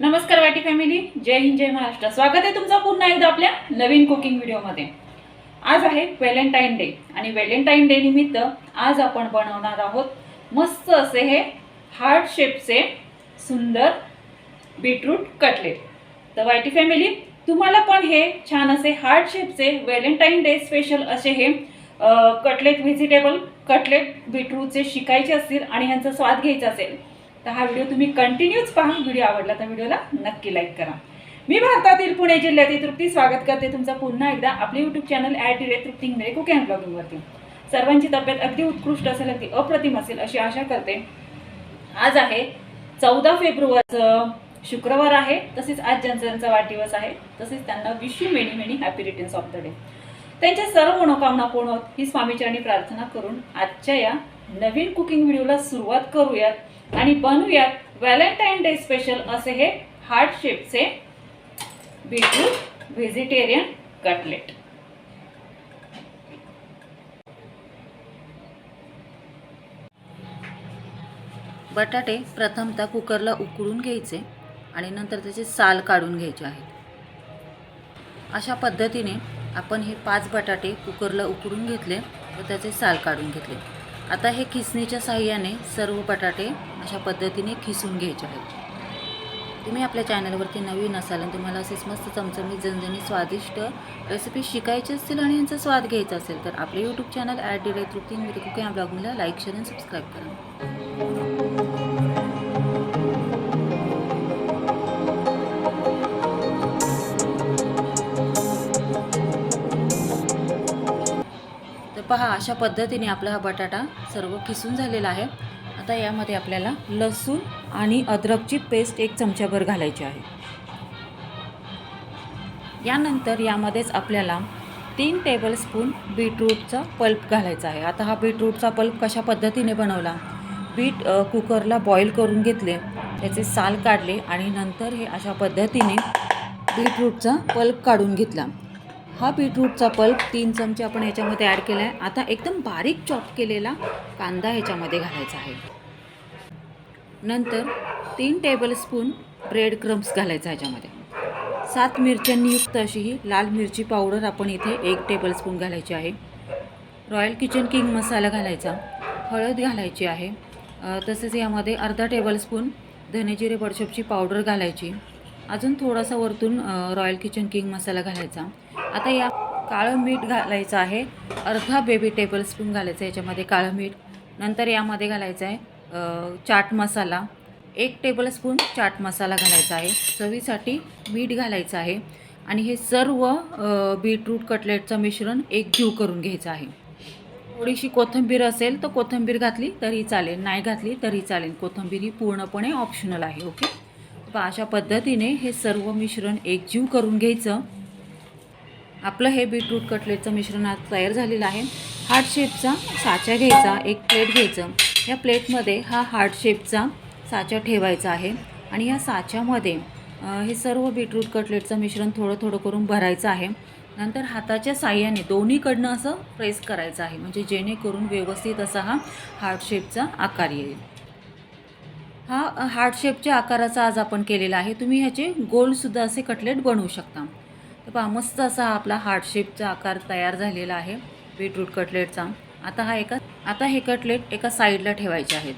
नमस्कार वाटी फॅमिली जय हिंद जय महाराष्ट्र. स्वागत आहे तुमचं पुन्हा एकदा आपल्या नवीन कुकिंग व्हिडिओमध्ये आज आहे व्हॅलेंटाईन डे आणि व्हॅलेंटाईन डे निमित्त आज आपण बनवणार आहोत मस्त असे हे हार्ट शेपचे सुंदर बीटरूट कटलेट तर वायटी फॅमिली तुम्हाला पण हे छान असे हार्ट शेपचे व्हॅलेंटाईन डे स्पेशल असे हे कटलेट व्हेजिटेबल कटलेट बीटरूटचे शिकायचे असतील आणि ह्यांचा स्वाद घ्यायचा असेल तर हा व्हिडिओ तुम्ही कंटिन्यूच पहा व्हिडिओ आवडला तर व्हिडिओला नक्की लाईक करा. मी भारतातील पुणे जिल्ह्यातील तृप्ती स्वागत करते. तुमचं पुन्हा एकदा आपले YouTube channel at the rate Trupti Ingle cooking ब्लॉगिंगवरती सर्वांची तब्येत अगदी उत्कृष्ट असेल अगदी अप्रतिम असेल अशी आशा करते. आज आहे चौदा फेब्रुवारीचं शुक्रवार आहे. तसेच आज ज्यांचा ज्यांचा वाढदिवस आहे. तसेच त्यांना wish you many many happy returns of the day त्यांच्या सर्व मनोकामना पूर्ण होत ही स्वामीचरणी प्रार्थना करून आजच्या या नवीन कुकिंग व्हिडिओला सुरुवात करूयात आणि बनवूयात व्हॅलेंटाईन डे स्पेशल असे हे हार्ट शेपचे बीटरूट व्हेजिटेरियन कटलेट बटाटे प्रथमतः कुकरला उकळून घ्यायचे आणि नंतर त्याचे साल काढून घ्यायचे आहेत. अशा पद्धतीने आपण हे पाच बटाटे कुकरला उकडून घेतले व त्याचे साल काढून घेतले. आता हे खिसणीच्या सहाय्याने सर्व बटाटे अशा पद्धतीने खिसून घ्यायचे आहेत. तुम्ही आपल्या चॅनलवरती नवीन असाल आणि तुम्हाला असेच मस्त चमचमीत जणजणी स्वादिष्ट रेसिपी शिकायची असतील आणि यांचा स्वाद घ्यायचा असेल तर आपले YouTube channel at the rate Trupti मिरकुकी cooking blog like share आणि सबस्क्राईब करा. पहा अशा पद्धतीने आपला हा बटाटा सर्व किसून झालेला आहे. आता यामध्ये आपल्याला लसूण आणि अद्रकची पेस्ट एक चमच्याभर घालायची आहे. यानंतर यामध्येच आपल्याला तीन टेबलस्पून बीटरूटचा पल्प घालायचा आहे. आता हा बीटरूटचा पल्प कशा पद्धतीने बनवला? बीट कुकरला बॉईल करून घेतले त्याचे साल काढले आणि नंतर हे अशा पद्धतीने बीटरूटचा पल्प काढून घेतला. हा बीटरूटचा पल्प तीन चमचे आपण याच्यामध्ये ॲड केला आहे आता एकदम बारीक चॉप केलेला कांदा ह्याच्यामध्ये घालायचा आहे. नंतर तीन टेबलस्पून ब्रेड क्रम्स घालायचा ह्याच्यामध्ये सात मिरच्यांनी युक्त अशी ही लाल मिरची पावडर आपण इथे एक टेबलस्पून घालायची आहे. रॉयल किचन किंग मसाला घालायचा. हळद घालायची आहे. तसेच यामध्ये अर्धा टेबलस्पून धनेजिरे बडशपची पावडर घालायची. अजून थोडासा वरतून रॉयल किचन किंग मसाला घालायचा. आता या काळं मीठ घालायचं आहे. अर्धा बेबी टेबलस्पून घालायचं आहे याच्यामध्ये काळं मीठ. नंतर यामध्ये घालायचं आहे चाट मसाला. एक टेबलस्पून चाट मसाला घालायचा आहे. चवीसाठी मीठ घालायचं आहे. आणि हे सर्व बीटरूट कटलेटचं मिश्रण एक जीव करून घ्यायचं आहे. थोडीशी कोथिंबीर असेल तर कोथिंबीर घातली तरी चालेल. नाही घातली तरी चालेल. कोथिंबीर ही पूर्णपणे ऑप्शनल आहे ओके? अशा पद्धतीने हे सर्व मिश्रण एकजीव करून घ्यायचं. आपलं हे बीटरूट कटलेटचं मिश्रण आज तयार झालेलं आहे. हार्ट शेपचा साचा घ्यायचा एक प्लेट घ्यायचं. या प्लेटमध्ये हा हार्ट शेपचा साचा ठेवायचा आहे आणि या साच्यामध्ये हे सर्व बीटरूट कटलेटचं मिश्रण थोडं थोडं करून भरायचं आहे. नंतर हाताच्या साह्याने दोन्हीकडनं असं प्रेस करायचं आहे म्हणजे जेणेकरून व्यवस्थित असा हा हार्ट शेपचा आकार येईल. हा हार्ट शेपच्या आकाराचा आज आपण केलेला आहे. तुम्ही ह्याचे गोलसुद्धा असे कटलेट बनवू शकता. तर पहा मस्त असा आपला हार्ट शेपचा आकार तयार झालेला आहे बीटरूट कटलेटचा. आता हा एका आता हे कटलेट एका साईडला ठेवायचे आहेत.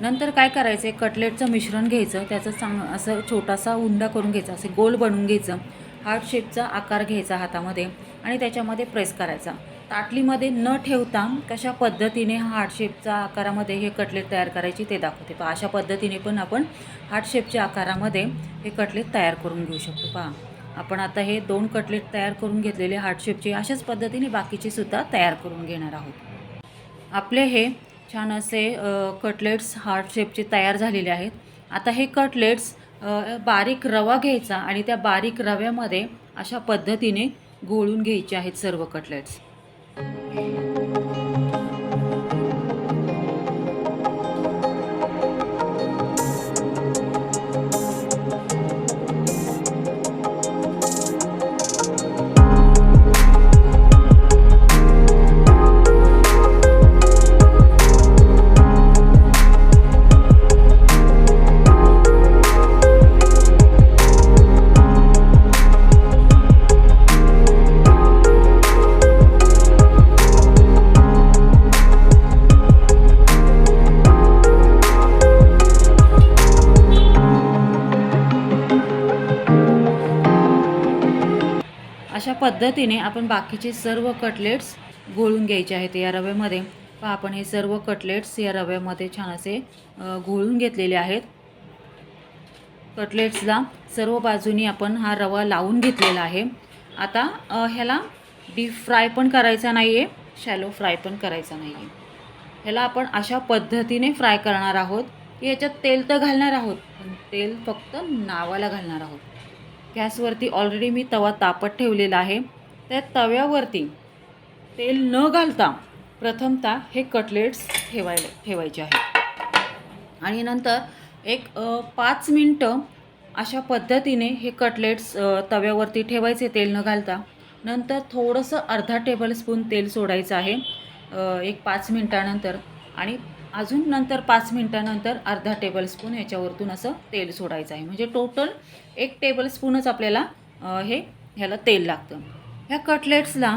नंतर काय करायचं आहे कटलेटचं मिश्रण घ्यायचं त्याचं चांग असं छोटासा उंडा करून घ्यायचा असे गोल बनवून घ्यायचं हार्ट शेपचा आकार घ्यायचा हातामध्ये आणि त्याच्यामध्ये प्रेस करायचा. ताटलीमध्ये न ठेवता कशा पद्धतीने हा हार्ट शेपच्या आकारामध्ये हे कटलेट तयार करायची ते दाखवते. पहा अशा पद्धतीने पण आपण हार्ट शेपच्या आकारामध्ये हे कटलेट तयार करून घेऊ शकतो. पहा. आपण आता हे दोन कटलेट तयार करून घेतलेले हार्ट शेपचे अशाच पद्धतीने बाकीचे सुद्धा तयार करून घेणार आहोत. आपले हे छान असे कटलेट्स हार्ट शेपचे तयार झालेले आहेत. आता हे कटलेट्स बारीक रवा घ्यायचा आणि त्या बारीक रव्यामध्ये अशा पद्धतीने गोळून घ्यायचे आहेत सर्व कटलेट्स. अशा पद्धतीने आपण बाकीचे सर्व कटलेट्स गोळून घ्यायचे आहेत या रव्यामध्ये. पहा आपण हे सर्व कटलेट्स या रव्यामध्ये छान असे घोळून घेतलेले आहेत. कटलेट्सला सर्व बाजूनी आपण हा रवा लावून घेतलेला आहे. आता ह्याला डीप फ्राय पण करायचा नाही आहे शॅलो फ्राय पण करायचा नाही आहे ह्याला आपण अशा पद्धतीने फ्राय करणार आहोत की ह्याच्यात तेल तर घालणार आहोत पण तेल फक्त नावाला घालणार आहोत. गॅसवरती ऑलरेडी मी तवा तापत ठेवलेला आहे. त्या तव्यावरती तेल न घालता प्रथमतः हे कटलेट्स ठेवायला ठेवायचे आहेत आणि नंतर एक पाच मिनटं अशा पद्धतीने हे कटलेट्स तव्यावरती ठेवायचे तेल न घालता. नंतर थोडंसं अर्धा टेबलस्पून तेल सोडायचं आहे एक पाच मिनटानंतर. आणि अजून नंतर पाच मिनटानंतर अर्धा टेबलस्पून याच्यावरतून असं तेल सोडायचं आहे. म्हणजे टोटल एक टेबलस्पूनच आपल्याला हे ह्याला तेल लागतं. ह्या कटलेट्सला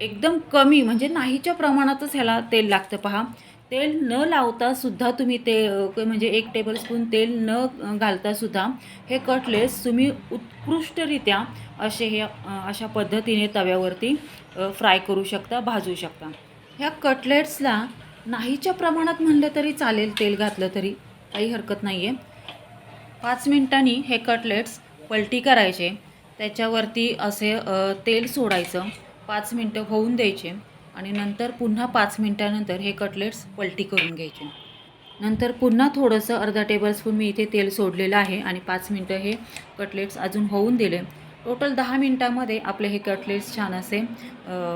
एकदम कमी म्हणजे नाहीच्या प्रमाणातच ह्याला तेल लागतं पहा. तेल न लावता सुद्धा तुम्ही ते म्हणजे एक टेबलस्पून तेल न घालता सुद्धा हे कटलेट्स तुम्ही उत्कृष्टरित्या असे हे अशा पद्धतीने तव्यावरती फ्राय करू शकता भाजू शकता. ह्या कटलेट्सला नाहीच्या प्रमाणात म्हणलं तरी चालेल तेल घातलं तरी. काही हरकत नाही आहे पाच मिनटांनी हे कटलेट्स पलटी करायचे. त्याच्यावरती असे तेल सोडायचं. पाच मिनटं होऊन द्यायचे आणि नंतर पुन्हा पाच मिनटानंतर हे कटलेट्स पलटी करून घ्यायचे. नंतर पुन्हा थोडंसं अर्धा टेबलस्पून मी इथे तेल सोडलेलं आहे आणि पाच मिनटं हे कटलेट्स अजून होऊन दिले. टोटल दहा मिनटामध्ये आपले हे कटलेट्स छान असे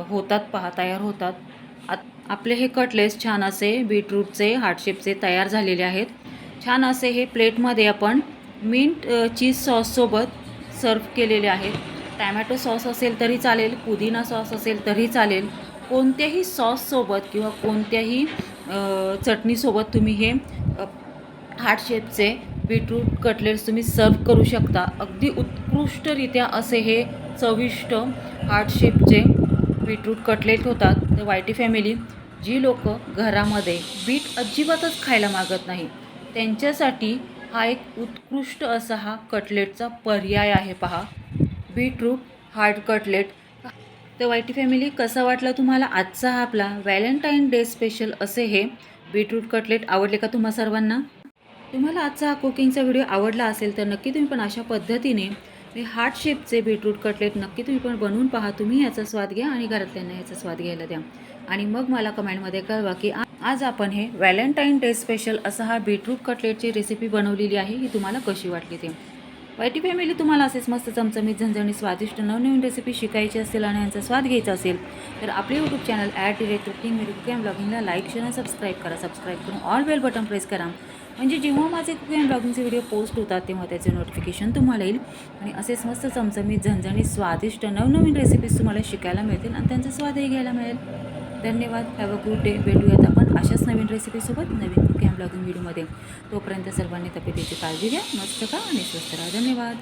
होतात पहा तयार होतात. आपले हे कटलेट्स छान असे बीटरूटचे हार्टशेपचे तयार झालेले आहेत. छान असे हे प्लेटमध्ये आपण मिंट चीज सॉससोबत सर्व केलेले आहेत. टॅमॅटो सॉस असेल तरी चालेल पुदिना सॉस असेल तरी चालेल. कोणत्याही सॉससोबत किंवा कोणत्याही चटणीसोबत तुम्ही हे हार्ट शेपचे बीटरूट कटलेट्स तुम्ही सर्व करू शकता. अगदी उत्कृष्टरित्या असे हे चविष्ट हार्ट शेपचे बीटरूट कटलेट होतात. तर वायटी फॅमिली जी लोक घरामध्ये बीट अजिबातच खायला मागत नाही त्यांच्यासाठी हा एक उत्कृष्ट असा हा कटलेटचा पर्याय आहे पहा. Beetroot heart cutlet. तर वायटी फॅमिली कसा वाटला तुम्हाला आजचा हा आपला व्हॅलेंटाईन डे स्पेशल असे हे बीटरूट कटलेट आवडले का तुम्हा सर्वांना? तुम्हाला आजचा हा कुकिंगचा व्हिडिओ आवडला असेल तर नक्की तुम्ही पण अशा पद्धतीने हे हार्ट शेपचे बीटरूट कटलेट नक्की तुम्ही पण बनवून पहा. तुम्ही याचा स्वाद घ्या आणि घरातल्यांना याचा स्वाद घ्यायला द्या. आणि मग मला कमेंटमध्ये कळवा की आज आपण हे व्हॅलेंटाईन डे स्पेशल असा हा बीटरूट कटलेटची रेसिपी बनवलेली आहे ही तुम्हाला कशी वाटली ते? वायटी फॅमिली तुम्हाला असेच मस्त चमचमीत झणझणी स्वादिष्ट नवनवीन रेसिपी शिकायची असेल आणि यांचा स्वाद घ्यायचा असेल तर आपले यूट्यूब चॅनल ॲड डिरेक्ट कुकिंग मी कुकिंग ब्लॉगिंगला लाईक शेअर आणि सबस्क्राईब करा. सबस्क्राईब करून ऑल बेल बटन प्रेस करा. म्हणजे जेव्हा माझे कुकिंग ब्लॉगिंगचे व्हिडिओ पोस्ट होतात तेव्हा त्याचे नोटिफिकेशन तुम्हाला येईल. आणि असेच मस्त चमचमीत झणझणीत स्वादिष्ट नवनवीन रेसिपीज तुम्हाला शिकायला मिळतील आणि त्यांचा स्वादही घ्यायला मिळेल. धन्यवाद. Have a good day. भेटूयात आपण अशाच नवीन रेसिपीसोबत नवीन कुकिंग ब्लॉगिंग व्हिडिओमध्ये तोपर्यंत सर्वांनी तब्येतीची काळजी घ्या मस्त का आणि स्वस्त राहा. धन्यवाद.